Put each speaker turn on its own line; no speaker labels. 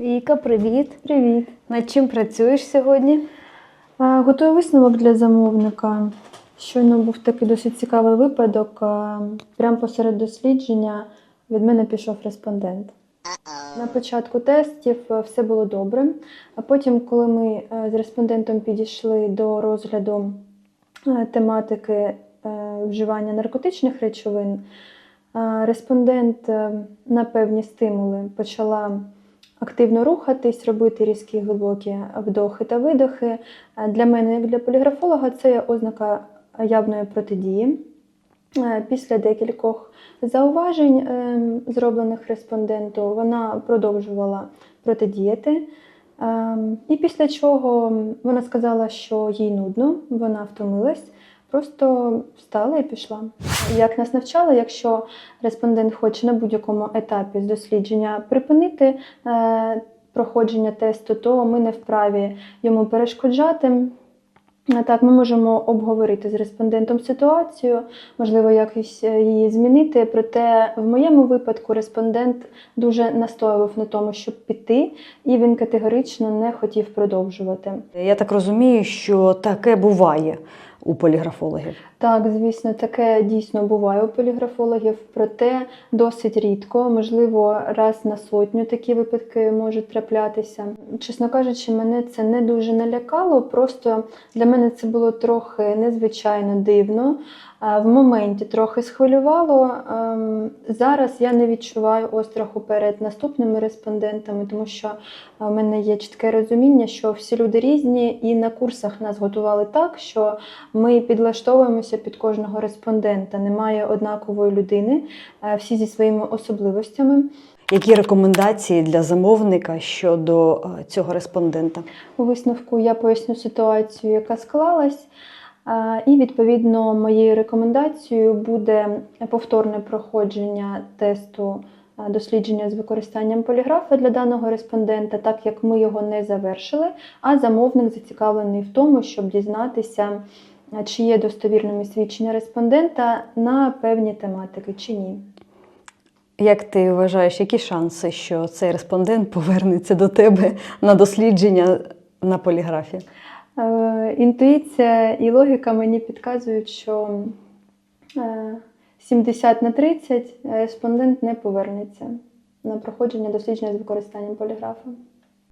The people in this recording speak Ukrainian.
Віка, привіт.
Привіт.
Над чим працюєш сьогодні?
Готую висновок для замовника. Щойно був такий досить цікавий випадок. Прямо посеред дослідження від мене пішов респондент. На початку тестів все було добре, а потім, коли ми з респондентом підійшли до розгляду тематики вживання наркотичних речовин, респондент на певні стимули почала активно рухатись, робити різкі глибокі вдохи та видохи. Е, Для мене, як для поліграфолога, це ознака явної протидії. Е, Після декількох зауважень, е, зроблених респонденту, вона продовжувала протидіяти. Е, І після чого вона сказала, що їй нудно, вона втомилась, просто встала і пішла. Як нас навчали, якщо респондент хоче на будь-якому етапі з дослідження припинити е, проходження тесту, то ми не вправі йому перешкоджати. Так, ми можемо обговорити з респондентом ситуацію, можливо, якось е, її змінити. Проте в моєму випадку респондент дуже настоював на тому, щоб піти, і він категорично не хотів продовжувати.
Я так розумію, що таке буває у поліграфологів.
Так, звісно, таке дійсно буває у поліграфологів, проте досить рідко, можливо, раз на сотню такі випадки можуть траплятися. Чесно кажучи, мене це не дуже налякало. Просто для мене це було трохи незвичайно дивно. В моменті трохи схвилювало. Ем, Зараз я не відчуваю остраху перед наступними респондентами, тому що е, в мене є чітке розуміння, що всі люди різні, і на курсах нас готували так, що ми підлаштовуємося під кожного респондента. Немає однакової людини, е, всі зі своїми особливостями.
Які рекомендації для замовника щодо е, цього респондента?
У висновку я поясню ситуацію, яка склалась. І відповідно моєю рекомендацією буде повторне проходження тесту дослідження з використанням поліграфа для даного респондента, так як ми його не завершили, а замовник зацікавлений в тому, щоб дізнатися, чи є достовірними свідчення респондента на певні тематики чи ні.
Як ти вважаєш, які шанси, що цей респондент повернеться до тебе на дослідження на поліграфі?
Е, Інтуїція і логіка мені підказують, що е, 70 на 30 респондент не повернеться на проходження дослідження з використанням поліграфа.